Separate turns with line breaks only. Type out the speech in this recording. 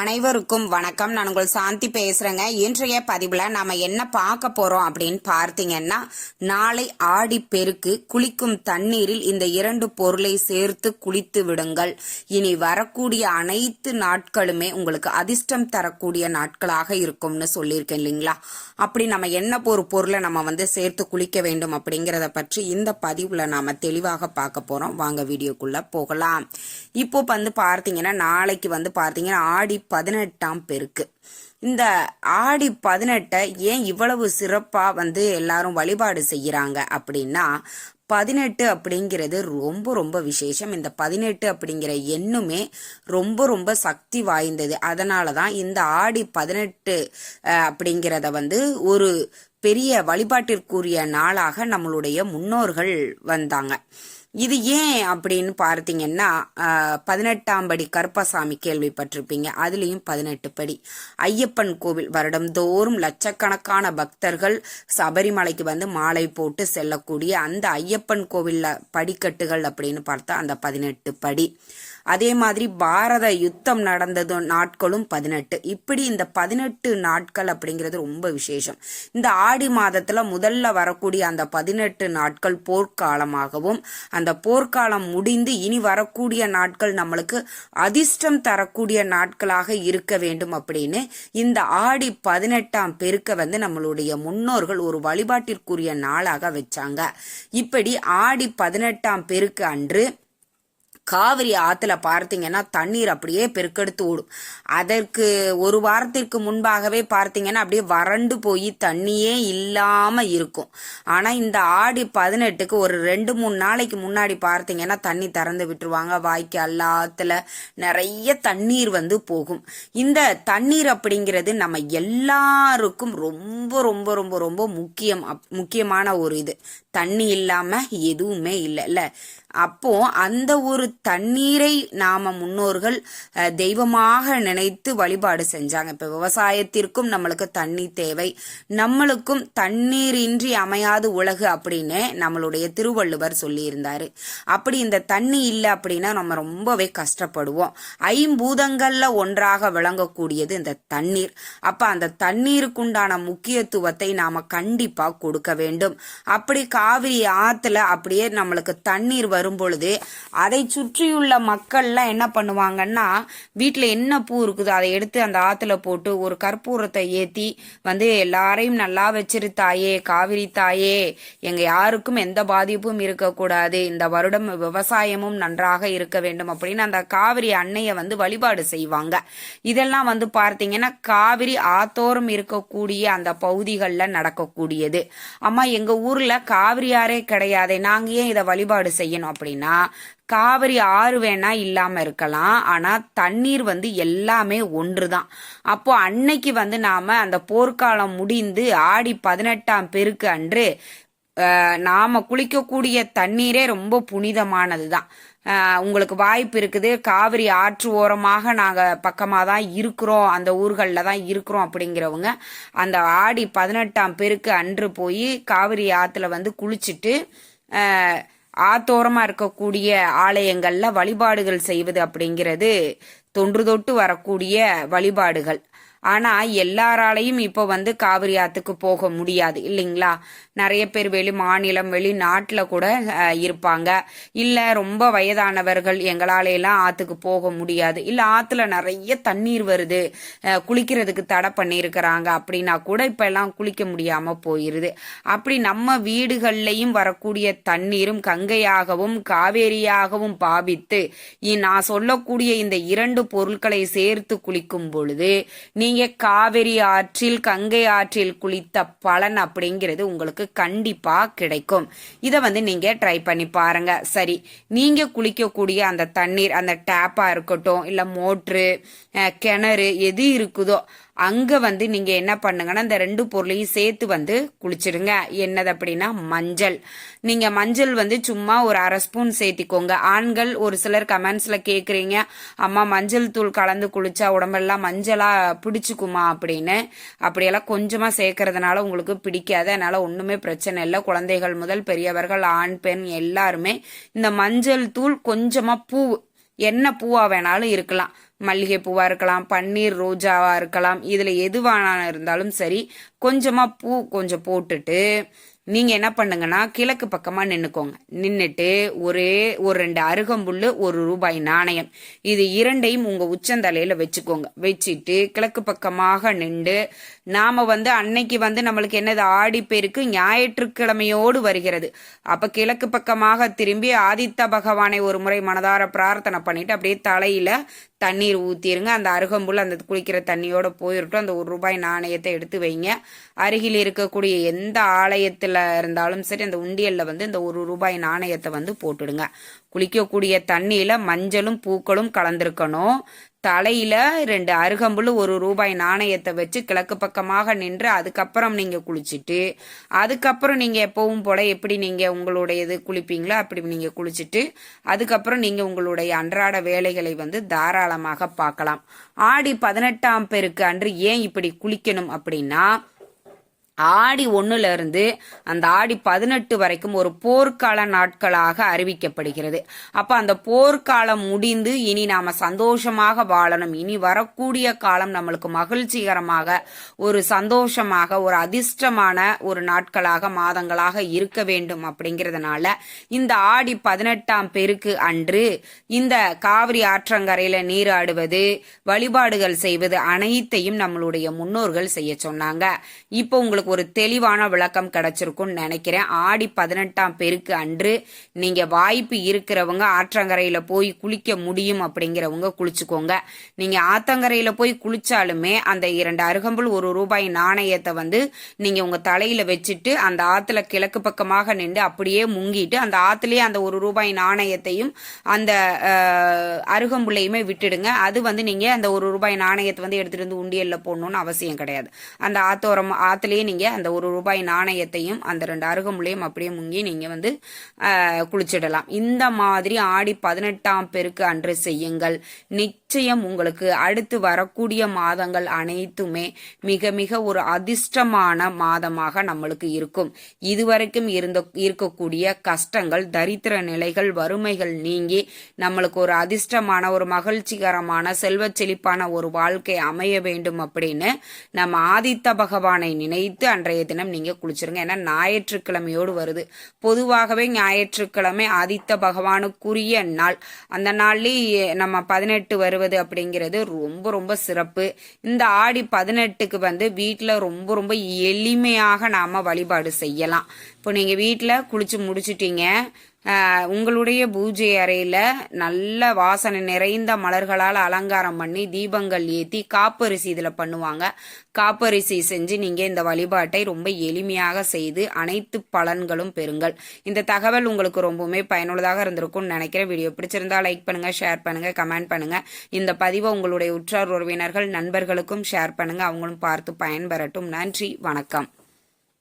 அனைவருக்கும் வணக்கம். நான் உங்கள் சாந்தி பேசுறேங்க. இன்றைய பதிவுல நாம என்ன பார்க்க போறோம் அப்படின்னு பார்த்தீங்கன்னா நாளை ஆடி பெருக்கு குளிக்கும் தண்ணீரில் இந்த இரண்டு பொருளை சேர்த்து குளித்து விடுங்கள். இனி வரக்கூடிய அனைத்து நாட்களுமே உங்களுக்கு அதிர்ஷ்டம் தரக்கூடிய நாட்களாக இருக்கும்னு சொல்லியிருக்கேன் இல்லைங்களா? அப்படி நம்ம என்ன ஒரு பொருளை நம்ம வந்து சேர்த்து குளிக்க வேண்டும் அப்படிங்கிறத பற்றி இந்த பதிவுல நாம தெளிவாக பார்க்க போறோம். வாங்க வீடியோக்குள்ள போகலாம். இப்போ வந்து பார்த்தீங்கன்னா நாளைக்கு வந்து பார்த்தீங்கன்னா ஆடி பதினெட்டாம் பெருக்கு. இந்த ஆடி பதினெட்டை ஏன் இவ்வளவு சிறப்பாக வந்து எல்லாரும் வழிபாடு செய்கிறாங்க அப்படின்னா பதினெட்டு அப்படிங்கிறது ரொம்ப ரொம்ப விசேஷம். இந்த பதினெட்டு அப்படிங்கிற எண்ணுமே ரொம்ப ரொம்ப சக்தி வாய்ந்தது. அதனால தான் இந்த ஆடி பதினெட்டு அப்படிங்கிறத வந்து ஒரு பெரிய வழிபாட்டிற்குரிய நாளாக நம்மளுடைய முன்னோர்கள் வந்தாங்க. இது ஏன் அப்படின்னு பார்த்தீங்கன்னா பதினெட்டாம் படி கருப்பசாமி கேள்விப்பட்டிருப்பீங்க. அதுலேயும் பதினெட்டு படி. ஐயப்பன் கோவில் வருடம்தோறும் லட்சக்கணக்கான பக்தர்கள் சபரிமலைக்கு வந்து மாலை போட்டு செல்லக்கூடிய அந்த ஐயப்பன் கோவிலில் படிக்கட்டுகள் அப்படின்னு பார்த்தா அந்த பதினெட்டு படி. அதே மாதிரி பாரத யுத்தம் நடந்தது நாட்களும் பதினெட்டு. இப்படி இந்த பதினெட்டு நாட்கள் அப்படிங்கிறது ரொம்ப விசேஷம். இந்த ஆடி மாதத்துல முதல்ல வரக்கூடிய அந்த பதினெட்டு நாட்கள் போர்க்காலமாகவும் அந்த போர்க்காலம் முடிந்து இனி வரக்கூடிய நாட்கள் நம்மளுக்கு அதிர்ஷ்டம் தரக்கூடிய நாட்களாக இருக்க வேண்டும் அப்படின்னு இந்த ஆடி பதினெட்டாம் பெருக்க வந்து நம்மளுடைய முன்னோர்கள் ஒரு வழிபாட்டிற்குரிய நாளாக வச்சாங்க. இப்படி ஆடி பதினெட்டாம் பெருக்கு அன்று காவிரி ஆற்றுல பார்த்தீங்கன்னா தண்ணீர் அப்படியே பெருக்கெடுத்து ஓடும். அதற்கு ஒரு வாரத்திற்கு முன்பாகவே பார்த்தீங்கன்னா அப்படியே வறண்டு போய் தண்ணியே இல்லாமல் இருக்கும். ஆனால் இந்த ஆடி பதினெட்டுக்கு ஒரு ரெண்டு மூணு நாளைக்கு முன்னாடி பார்த்தீங்கன்னா தண்ணி திறந்து விட்டுருவாங்க. வாய்க்கால் ஆற்றுல நிறைய தண்ணீர் வந்து போகும். இந்த தண்ணீர் அப்படிங்கிறது நம்ம எல்லாருக்கும் ரொம்ப ரொம்ப ரொம்ப ரொம்ப முக்கியம் அப்- முக்கியமான ஒரு இது. தண்ணி இல்லாமல் எதுவுமே இல்லைல்ல. அப்போ அந்த ஒரு தண்ணீரை நாம முன்னோர்கள் தெய்வமாக நினைத்து வழிபாடு செஞ்சாங்க. இப்ப விவசாயத்திற்கும் நம்மளுக்கு தண்ணி தேவை. நம்மளுக்கும் தண்ணீரின்றி அமையாது உலகு அப்படின்னு நம்மளுடைய திருவள்ளுவர் சொல்லியிருந்தாரு. அப்படி இந்த தண்ணி இல்லை அப்படின்னா நம்ம ரொம்பவே கஷ்டப்படுவோம். ஐம்பூதங்கள்ல ஒன்றாக விளங்கக்கூடியது இந்த தண்ணீர். அப்ப அந்த தண்ணீருக்குண்டான முக்கியத்துவத்தை நாம கண்டிப்பா கொடுக்க வேண்டும். அப்படி காவிரி ஆத்துல அப்படியே நம்மளுக்கு தண்ணீர் வரும் பொழுது அதை சுற்றியுள்ள மக்கள்லாம் என்ன பண்ணுவாங்கன்னா வீட்டில் என்ன பூ இருக்குதோ அதை எடுத்து அந்த ஆற்றுல போட்டு ஒரு கற்பூரத்தை ஏற்றி வந்து எல்லாரையும் நல்லா வச்சிரு தாயே காவிரி தாயே எங்கள் யாருக்கும் எந்த பாதிப்பும் இருக்கக்கூடாது இந்த வருடம் விவசாயமும் நன்றாக இருக்க வேண்டும் அப்படின்னு அந்த காவிரி அன்னையை வந்து வழிபாடு செய்வாங்க. இதெல்லாம் வந்து பார்த்தீங்கன்னா காவிரி ஆத்தோரம் இருக்கக்கூடிய அந்த பகுதிகளில் நடக்கக்கூடியது. அம்மா எங்கள் ஊரில் காவிரியாரே கிடையாது நாங்கள் ஏன் இதை வழிபாடு செய்யணும் அப்படின்னா காவிரி ஆறு வேணா இல்லாம இருக்கலாம். ஆனா தண்ணீர் வந்து எல்லாமே ஒன்றுதான். அப்போ அன்னைக்கு வந்து நாம அந்த போர்க்காலம் முடிந்து ஆடி பதினெட்டாம் பெருக்கு அன்று நாம் நாம குளிக்கக்கூடிய தண்ணீரே ரொம்ப புனிதமானது தான் உங்களுக்கு வாய்ப்பு இருக்குது. காவிரி ஆற்று ஓரமாக நாங்கள் பக்கமாக தான் இருக்கிறோம். அந்த ஊர்களில் தான் இருக்கிறோம் அப்படிங்கிறவங்க அந்த ஆடி பதினெட்டாம் பெருக்கு அன்று போய் காவிரி ஆற்றுல வந்து குளிச்சுட்டு ஆத்தோரமாக இருக்கக்கூடிய ஆலயங்களில் வழிபாடுகள் செய்வது அப்படிங்கிறது தொன்று தொட்டு வரக்கூடிய வழிபாடுகள். ஆனா எல்லாராலையும் இப்போ வந்து காவிரி ஆத்துக்கு போக முடியாது இல்லைங்களா? நிறைய பேர் வெளி மாநிலம் வெளிநாட்டுல கூட இருப்பாங்க. இல்ல ரொம்ப வயதானவர்கள் எங்களால எல்லாம் ஆத்துக்கு போக முடியாது. இல்ல ஆத்துல நிறைய தண்ணீர் வருது. குளிக்கிறதுக்கு தடை பண்ணியிருக்கிறாங்க அப்படின்னா கூட இப்ப எல்லாம் குளிக்க முடியாம போயிருது. அப்படி நம்ம வீடுகள்லையும் வரக்கூடிய தண்ணீரும் கங்கையாகவும் காவேரியாகவும் பாவித்து இ- நான் சொல்லக்கூடிய இந்த இரண்டு பொருட்களை சேர்த்து குளிக்கும் பொழுது நீ நீங்க காவிரி ஆற்றில் கங்கை ஆற்றில் குளித்த பலன் அப்படிங்கிறது உங்களுக்கு கண்டிப்பா கிடைக்கும். இதை வந்து நீங்க ட்ரை பண்ணி பாருங்க. சரி நீங்க குளிக்கக்கூடிய அந்த தண்ணீர் அந்த டேப்பா இருக்கட்டும் இல்ல மோட்ரு கிணறு எது இருக்குதோ அங்க வந்து நீங்க என்ன பண்ணுங்கன்னா இந்த ரெண்டு பொருளையும் சேர்த்து வந்து குளிச்சிடுங்க. என்னது அப்படின்னா மஞ்சள். நீங்க மஞ்சள் வந்து சும்மா ஒரு அரை ஸ்பூன் சேர்த்திக்கோங்க. ஆண்கள் ஒரு சிலர் கமெண்ட்ஸ்ல கேக்குறீங்க அம்மா மஞ்சள் தூள் கலந்து குளிச்சா உடம்பெல்லாம் மஞ்சளா பிடிச்சுக்குமா? அப்படின்னு. அப்படியெல்லாம் கொஞ்சமா சேர்க்கறதுனால உங்களுக்கு பிடிக்காது. அதனால ஒண்ணுமே பிரச்சனை இல்லை. குழந்தைகள் முதல் பெரியவர்கள் ஆண் பெண் எல்லாருமே இந்த மஞ்சள் தூள் கொஞ்சமா பூ என்ன பூவா வேணாலும் இருக்கலாம். மல்லிகை பூவா இருக்கலாம் பன்னீர் ரோஜாவா இருக்கலாம். இதுல வேணாலும் இருந்தாலும் சரி கொஞ்சமா பூ கொஞ்சம் போட்டுட்டு நீங்க என்ன பண்ணுங்கன்னா கிழக்கு பக்கமா நின்னுக்கோங்க. நின்னுட்டு ஒரே ஒரு ரெண்டு அருகம்புல்லு ஒரு ரூபாய் நாணயம். இது இரண்டையும் உங்க உச்சந்தலையில வச்சுக்கோங்க. வச்சுட்டு கிழக்கு பக்கமாக நின்று நாம வந்து அன்னைக்கு வந்து நம்மளுக்கு என்னது ஆடி ஞாயிற்றுக்கிழமையோடு வருகிறது. அப்ப கிழக்கு பக்கமாக திரும்பி ஆதித்த பகவானை ஒரு முறை மனதார பிரார்த்தனை பண்ணிட்டு அப்படியே தலையில தண்ணீர் ஊற்றிடுங்க அந்த அருகம்புல் அந்த குளிக்கிற தண்ணியோடு போயிருட்டும். அந்த ஒரு ரூபாய் நாணயத்தை எடுத்து வைங்க. அருகில் இருக்கக்கூடிய எந்த ஆலயத்தில் இருந்தாலும் சரி அந்த உண்டியலில் வந்து இந்த ஒரு ரூபாய் நாணயத்தை வந்து போட்டுடுங்க. குளிக்கக்கூடிய தண்ணியில் மஞ்சளும் பூக்களும் கலந்திருக்கணும். தலையில ரெண்டு அருகம்புல் ஒரு ரூபாய் நாணயத்தை வச்சு கிழக்கு பக்கமாக நின்று அதுக்கப்புறம் நீங்க குளிச்சுட்டு அதுக்கப்புறம் நீங்க எப்பவும் போல எப்படி நீங்க உங்களுடைய இது குளிப்பீங்களோ அப்படி நீங்க குளிச்சுட்டு அதுக்கப்புறம் நீங்க உங்களுடைய அன்றாட வேலைகளை வந்து தாராளமாக பார்க்கலாம். ஆடி பதினெட்டாம் பேருக்கு அன்று ஏன் இப்படி குளிக்கணும் அப்படின்னா ஆடி ஒண்ணுல அந்த ஆடி பதினெட்டு வரைக்கும் ஒரு போர்க்கால நாட்களாக அறிவிக்கப்படுகிறது. அப்போ அந்த போர்க்காலம் முடிந்து இனி நாம சந்தோஷமாக வாழணும். இனி வரக்கூடிய காலம் நம்மளுக்கு மகிழ்ச்சிகரமாக ஒரு சந்தோஷமாக ஒரு அதிர்ஷ்டமான ஒரு நாட்களாக மாதங்களாக இருக்க வேண்டும் அப்படிங்கிறதுனால இந்த ஆடி பதினெட்டாம் பெருக்கு அன்று இந்த காவிரி ஆற்றங்கரையில் நீராடுவது வழிபாடுகள் செய்வது அனைத்தையும் நம்மளுடைய முன்னோர்கள் செய்ய சொன்னாங்க. இப்போ உங்களுக்கு ஒரு தெளிவான விளக்கம் கிடைச்சிருக்கும்னு நினைக்கிறேன். ஆடி பதினெட்டாம் பெருக்கு அன்று நீங்க வாய்ப்பு இருக்கிறவங்க ஆற்றங்கரையில போய் குளிக்க முடியும் அப்படிங்கிறவங்க குளிச்சுக்கோங்க. நீங்க ஆத்தங்கரையில போய் குளிச்சாலுமே அந்த இரண்டு அருகம்புல் ஒரு ரூபாய் நாணயத்தை வந்து நீங்க உங்க தலையில வச்சுட்டு அந்த ஆத்துல கிழக்கு பக்கமாக நின்று அப்படியே முங்கிட்டு அந்த ஆத்துலயே அந்த ஒரு ரூபாய் நாணயத்தையும் அந்த அஹ், அருகம்புல்லையுமே விட்டுடுங்க. அது வந்து நீங்க அந்த ஒரு ரூபாய் நாணயத்தை வந்து எடுத்துட்டு வந்து உண்டியல்ல போடணும்னு அவசியம் கிடையாது. அந்த ஆத்தோரம் ஆத்துலயே நீங்கள் அந்த ஒரு ரூபாய் நாணயத்தையும் அந்த ரெண்டு அருகம்புல்லையும் அப்படியே முங்கி நீங்கள் வந்து குளிச்சிடலாம். இந்த மாதிரி ஆடி பதினெட்டாம் பெருக்கு அன்று செய்யுங்கள். நிச்சயம் நிச்சயம் உங்களுக்கு அடுத்து வரக்கூடிய மாதங்கள் அனைத்துமே மிக மிக ஒரு அதிர்ஷ்டமான மாதமாக நம்மளுக்கு இருக்கும். இதுவரைக்கும் இருந்த இருக்கக்கூடிய கஷ்டங்கள் தரித்திர நிலைகள் வறுமைகள் நீங்கி நம்மளுக்கு ஒரு அதிர்ஷ்டமான ஒரு மகிழ்ச்சிகரமான செல்வ செழிப்பான ஒரு வாழ்க்கை அமைய வேண்டும் அப்படின்னு நம்ம ஆதித்த பகவானை நினைத்து அன்றைய தினம் நீங்க குளிச்சிருங்க. ஏன்னா ஞாயிற்றுக்கிழமையோடு வருது. பொதுவாகவே ஞாயிற்றுக்கிழமை ஆதித்த பகவானுக்குரிய நாள். அந்த நாள்லயே நம்ம பதினெட்டு வருவது அப்படிங்கிறது ரொம்ப ரொம்ப சிறப்பு. இந்த ஆடி பதினெட்டுக்கு வந்து வீட்டில் ரொம்ப ரொம்ப எளிமையாக நாம வழிபாடு செய்யலாம். இப்போ நீங்க வீட்டில் குளிச்சு முடிச்சிட்டீங்க. உங்களுடைய பூஜை அறையில நல்ல வாசனை நிறைந்த மலர்களால் அலங்காரம் பண்ணி தீபங்கள் ஏத்தி காப்பரிசி இதுல பண்ணுவாங்க. காப்பரிசி செஞ்சு நீங்க இந்த வழிபாட்டை ரொம்ப எளிமையாக செய்து அனைத்து பலன்களும் பெறுங்கள். இந்த தகவல் உங்களுக்கு ரொம்பவுமே பயனுள்ளதாக இருந்திருக்கும்னு நினைக்கிறேன். வீடியோ பிடிச்சிருந்தா லைக் பண்ணுங்க ஷேர் பண்ணுங்க கமெண்ட் பண்ணுங்க. இந்த பதிவை உங்களுடைய உற்றார் உறவினர்கள் நண்பர்களுக்கும் ஷேர் பண்ணுங்க. அவங்களும் பார்த்து பயன்பெறட்டும். நன்றி வணக்கம்.